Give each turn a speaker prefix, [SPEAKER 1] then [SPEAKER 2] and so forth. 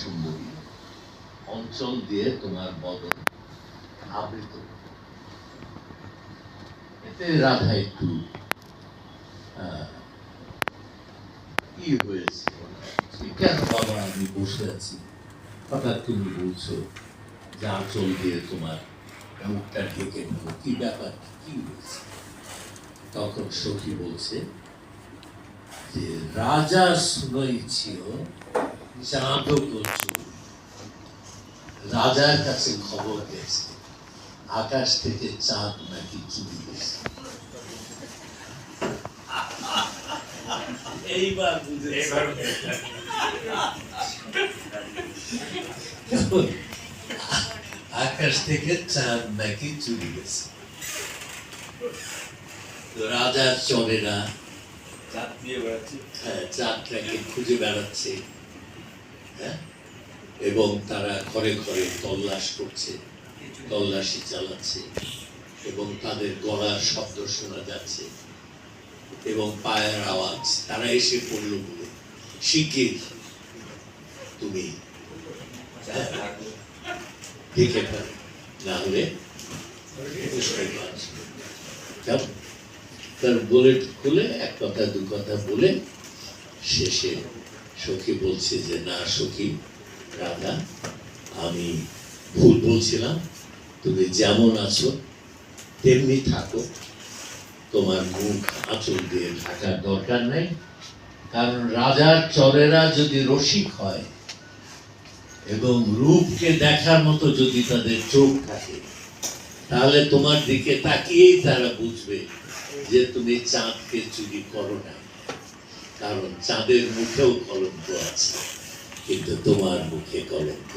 [SPEAKER 1] সুন্দরী। অঞ্চল দিয়ে তোমার বদন আবৃত। এতে রাধা একটু কি হয়েছে। কেন বাবা আমি বসে আছি? হঠাৎ তুমি বলছো, যে আঁচল দিয়ে তোমার মুখটা ঢেকে নেব। কি ব্যাপার? কি হয়েছে? তখন সখী বলছে, যে রাজা শুনেছিল রাজার কাছে খবর গেছে আকাশ থেকে চাঁদ নাকি চুরি গেছে এইবার আকাশ থেকে চাঁদ নাকি চুরি গেছে রাজার চরেরা
[SPEAKER 2] চাঁদ দিয়ে বেড়াচ্ছি
[SPEAKER 1] হ্যাঁ, চাঁদটাকে খুঁজে বেড়াচ্ছে এবং তারা ঘরে ঘরে তল্লাশ করছে, তল্লাশি চালাচ্ছে এবং তাদের গলার শব্দ শোনা যাচ্ছে এবং পায়ের আওয়াজ, তারা এসে পড়ল বলে, শিগগির তুমি দেখে ফেলো, না হলে? তার বুলেট খুলে এক কথা, দু কথা বলে শেষে সখী বলছে যে, না সখী, রাধা, আমি ভুল বলছিলাম। তুমি যেমন আছো, তেমনি থাকো। তোমার মুখ আঁচল দিয়ে ঢাকার দরকার নেই। কারণ রাজার চরেরা যদি রসিক হয় এবং রূপকে দেখার মতো যদি তাদের চোখ থাকে, তাহলে তোমার দিকে তাকিয়েই তারা বুঝবে যে তুমি চাঁদকে চুরি করো না কারণ চাঁদের মুখেও কলঙ্ক আছে কিন্তু তোমার মুখে কলঙ্ক।